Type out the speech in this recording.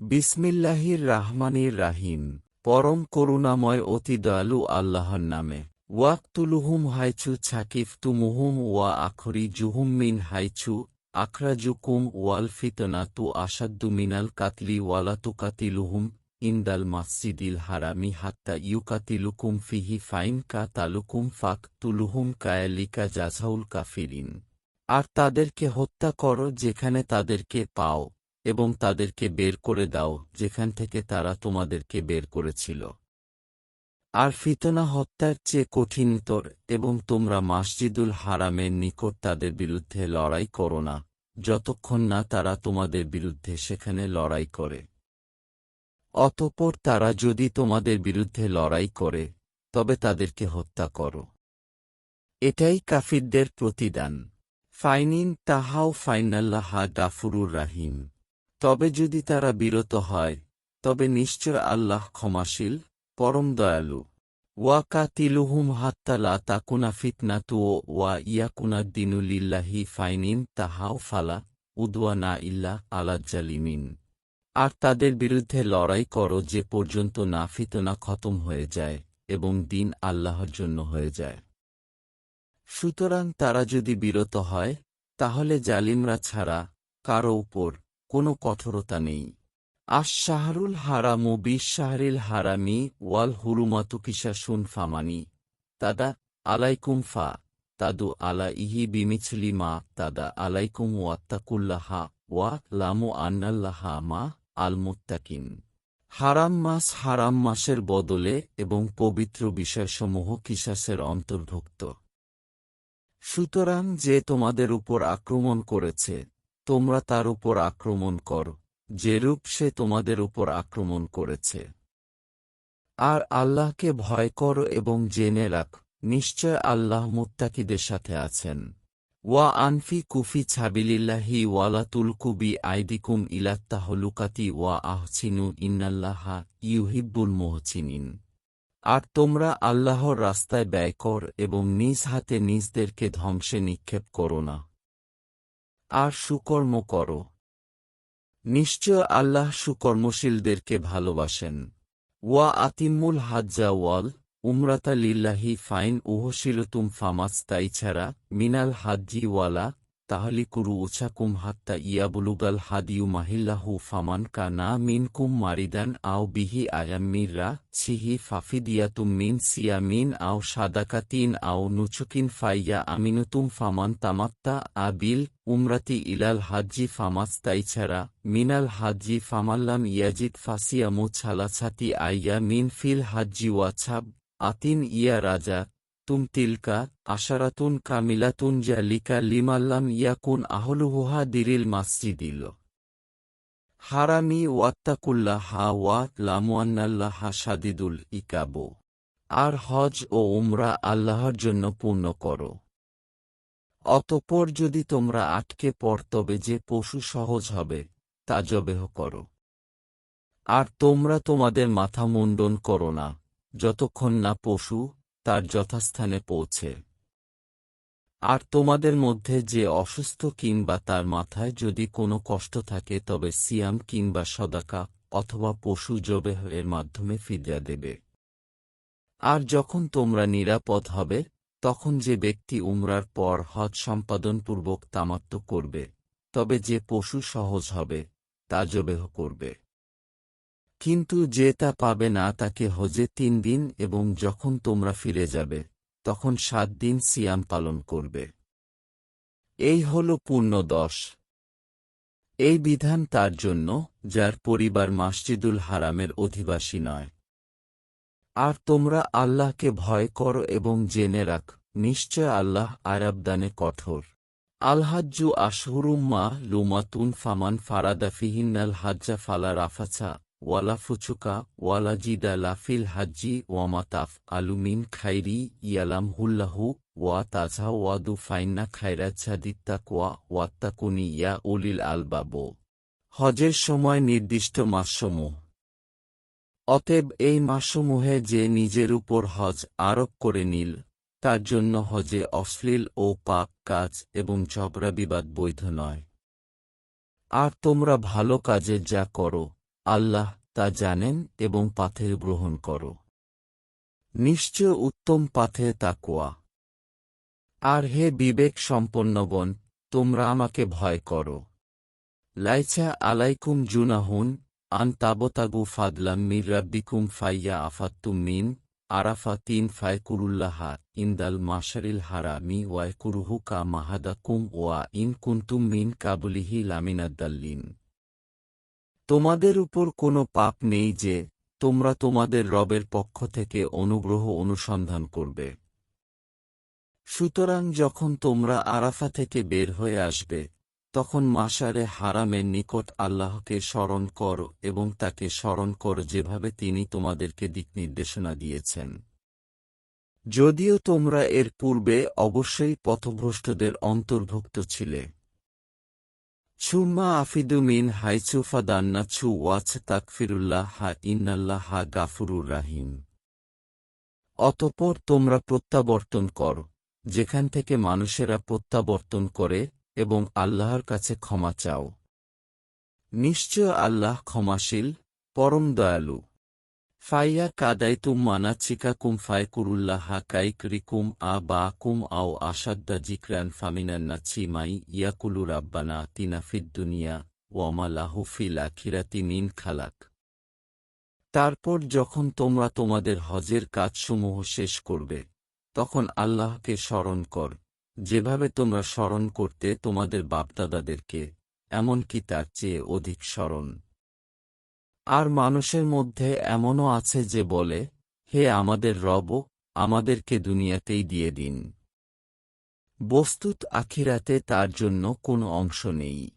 বিসমিল্লাহির রাহমানির রাহিম। পরম করুণাময় অতি দয়ালু আল্লাহর নামে। ওয়াক্তুলুহুম হাইছু ছাকিফ তুমুহুম ওয়া আখরি জুহুম মিন হাইছু আখরাজুকুম ওয়াল ফিতনা তু আসাদ্দু মিনাল কাতলি ওয়ালা তুকাতিলুহুম ইন্দাল মাসজিদিল হারামি হাত্তা ইউকাতিলুকুম ফিহি ফাইন কা তালুকুম ফাক তুলুহুম কায়ালিকা জাঝাউল কাফিরিন। আর তাদেরকে হত্যা করো যেখানে তাদেরকে পাও। এবং তাদেরকে বের করে দাও, যেখান থেকে তারা তোমাদেরকে বের করেছিল। আর ফিতনা হত্যার চেয়ে কঠিনতর এবং তোমরা মাসজিদুল হারামের নিকট তাদের বিরুদ্ধে লড়াই করো না, যতক্ষণ না তারা তোমাদের বিরুদ্ধে সেখানে লড়াই করে। অতঃপর তারা যদি তোমাদের বিরুদ্ধে লড়াই করে, তবে তাদেরকে হত্যা করো। এটাই কাফিরদের প্রতিদান। ফাইনিন তাহাও ফাইনাল্লাহা গাফুরুর রাহিম। তবে যদি তারা বিরত হয়, তবে নিশ্চয় আল্লাহ ক্ষমাশীল, পরম দয়ালু। ওয়া কাতিলুহুম হাত্তা তাকুনা ফিতনা ফিতনাতু ওয়া ইয়াকুনা দিনুলিল্লাহি ফাইনিন, তাহাও ফালা উদওয়া না ইল্লা আলাজ্জালিমিন আর তাদের বিরুদ্ধে লড়াই করো যে পর্যন্ত না ফিতনা খতম হয়ে যায় এবং দিন আল্লাহর জন্য হয়ে যায়। সুতরাং তারা যদি বিরত হয়, তাহলে জালিমরা ছাড়া কারও উপর কোনো কঠোরতা নেই। আশ শাহরুল হারামু বিশ শাহরিল হারামি ওয়াল হুরুমাতু কিসা শুন ফামানি। তাদা আলাইকুম ফা, তাদু আলা ইহি বিমিছলি মা, তাদা আলাইকুম ওয়াত্তাকুল্লাহা, ওয়া লামু আন্নাল্লাহা মা আল মুত্তাকিন হারাম মাস হারাম মাসের বদলে এবং পবিত্র বিষয়সমূহ কিসাসের অন্তর্ভুক্ত। সুতরাং যে তোমাদের উপর আক্রমণ করেছে তোমরা তার উপর আক্রমণ কর, যেরূপ সে তোমাদের উপর আক্রমণ করেছে। আর আল্লাহকে ভয় কর এবং জেনে রাখ, নিশ্চয় আল্লাহ মুত্তাকিদের সাথে আছেন। ওয়া আনফি কুফি ছাবিলিল্লাহি ওয়ালা তুলকুবি আইদিকুম ইলাত্তাহলুকাতি ওয়া আহছিনু ইন্নাল্লাহা ইউহিব্বুল মোহচিনিন আর তোমরা আল্লাহর রাস্তায় ব্যয় কর এবং নিজ হাতে নিজদেরকে ধ্বংসে নিক্ষেপ করো না। আর সুকর্ম কর। নিশ্চয় আল্লাহ সুকর্মশীলদেরকে ভালোবাসেন। ওয়া আতিমুল হাজ্জা ওয়াল উমরাতা লিল্লাহি ফাইন উহশিলতুম ফামাস তাই ছাড়া মিনাল হাজ্জি ওয়ালা তাহলি কুরু উছাকুম হাত্তা ইয়াবুলুগাল হাদিউ মাহিল্লাহু ফামান কা না মিনকুম মারিদান আও বিহি আয়াম্মিররা ছিহি ফাফিদিয়াতুম মিন সিয়ামিন আও সাদাকাতিন আও নুচুকিন ফাইয়া আমিনুতুম ফামান তামাত্তা আবিল উমরাতি ইলাল হাজ্জি ফামাস তাই ছাড়া মিনাল হাজ্জি ফামাল্লাম ইয়াজিদ ফাসিয়ামু ছালাছাতি আইয়া মিন ফিল হাজ্জি ওয়াছাব আতিন ইয়া রাজা তুম তিলকা আশারাতুন কামিলাতুন জালিকা লিমাল্লাম ইয়াকুন আহলুহুহা দিরিল মাসজিদিল। হারামি ওয়াত্তাকুল্লাহ ওয়া লামুয়ান্নাল্লাহা সাদিদুল ইকাবো। আর হজ ও উমরা আল্লাহর জন্য পূর্ণ করো। অতপর যদি তোমরা আটকে পড় তবে যে পশু সহজ হবে, তা জবেহ করো। আর তোমরা তোমাদের মাথা মুন্ডন করো না, যতক্ষণ না পশু তার যথাস্থানে পৌঁছে। আর তোমাদের মধ্যে যে অসুস্থ কিংবা তার মাথায় যদি কোনো কষ্ট থাকে, তবে সিয়াম কিংবা সদাকা অথবা পশু জবেহ এর মাধ্যমে ফিদিয়া দেবে। আর যখন তোমরা নিরাপদ হবে, তখন যে ব্যক্তি উমরার পর হজ সম্পাদনপূর্বক তামাত্ম করবে, তবে যে পশু সহজ হবে, তা জবেহ করবে। কিন্তু যে তা পাবে না তাকে হজে তিন দিন এবং যখন তোমরা ফিরে যাবে, তখন সাত দিন সিয়াম পালন করবে। এই হল পূর্ণ দশ। এই বিধান তার জন্য, যার পরিবার মাসজিদুল হারামের অধিবাসী নয়। আর তোমরা আল্লাহকে ভয় করো এবং জেনে রাখ, নিশ্চয় আল্লাহ আরাবদানে কঠোর। আলহাজ্জু আশহুরুম্মা লুমাতুন ফামান ফারাদা ফিহিন্নাল হাজ্জা ফালা রাফাছা ওয়ালা ফুচুকা, ওয়ালা জিদা লাফিল হাজ্জি ওয়ামাতাফ আলুমিন খাইরি ইয়ালাম হুল্লাহু, ওয়া তাজা ওয়াদু ফাইন্না খাইরাচ্ছাদিত্তা কোয়া ওয়াত্তাকুনি ইয়া উলিল আলবাবো। হজের সময় নির্দিষ্ট মাসসমূহ। অতএব এই মাসসমূহে যে নিজের উপর হজ আরোপ করে নিল, তার জন্য হজে অশ্লীল ও পাক কাজ এবং ঝগড়া বিবাদ বৈধ নয়। আর তোমরা ভালো কাজে যা করো আল্লাহ তা জানেন এবং পাথের গ্রহণ করো। নিশ্চয় উত্তম পাথে তাকুয়া আর হে বিবেক সম্পন্নগণ তোমরা আমাকে ভয় করো। লাইছা আলাইকুম জুনাহুন, আন তাবতাগু ফাদলাম মির রাব্বিকুম ফাইয়া আফাত্তুম মিন, আরাফা তিন ফায়কুরুল্লাহা ইন্দাল মাশারিল হারামি ওয়ায়কুরুহু কা মাহাদাকুম ওয়া ইন কুন্তুম মিন কাবুলিহি লামিনাদ্দাল্লিন তোমাদের উপর কোনো পাপ নেই যে, তোমরা তোমাদের রবের পক্ষ থেকে অনুগ্রহ অনুসন্ধান করবে। সুতরাং যখন তোমরা আরাফা থেকে বের হয়ে আসবে, তখন মাসারে হারামের নিকট আল্লাহকে স্মরণ কর এবং তাকে স্মরণ কর যেভাবে তিনি তোমাদেরকে দিক নির্দেশনা দিয়েছেন। যদিও তোমরা এর পূর্বে অবশ্যই পথভ্রষ্টদের অন্তর্ভুক্ত ছিলে ছুম্মা আফিদু মিন হাইচুফা দান্না ছু ওয়াচ তাকফিরুল্লাহ হা ইন্নাল্লাহ হা গাফুরুর রাহিম অতপর তোমরা প্রত্যাবর্তন কর, যেখান থেকে মানুষেরা প্রত্যাবর্তন করে এবং আল্লাহর কাছে ক্ষমা চাও। নিশ্চয় আল্লাহ ক্ষমাশীল, পরম দয়ালু। ফাইয়া কাদাইতুম মানাচিকাকুম ফায়কুরুল্লাহা কাইকরিকুম আ বা কুম আও আসাদ্দা জিকরান ফামিনান্নাচি মাই ইয়াকুলু রাব্বানা তিনা ফিদ্দুনিয়া ওয়ামা লাহু ফিল আখিরাতি মিন খালাক। তারপর যখন তোমরা তোমাদের হজের কাজসমূহ শেষ করবে, তখন আল্লাহকে স্মরণ কর, যেভাবে তোমরা স্মরণ করতে তোমাদের বাপদাদাদেরকে, এমনকি তার চেয়ে অধিক স্মরণ। আর মানুষের মধ্যে এমনও আছে যে বলে, হে আমাদের রব, আমাদেরকে দুনিয়াতেই দিয়ে দিন। বস্তুত আখিরাতে তার জন্য কোনো অংশ নেই।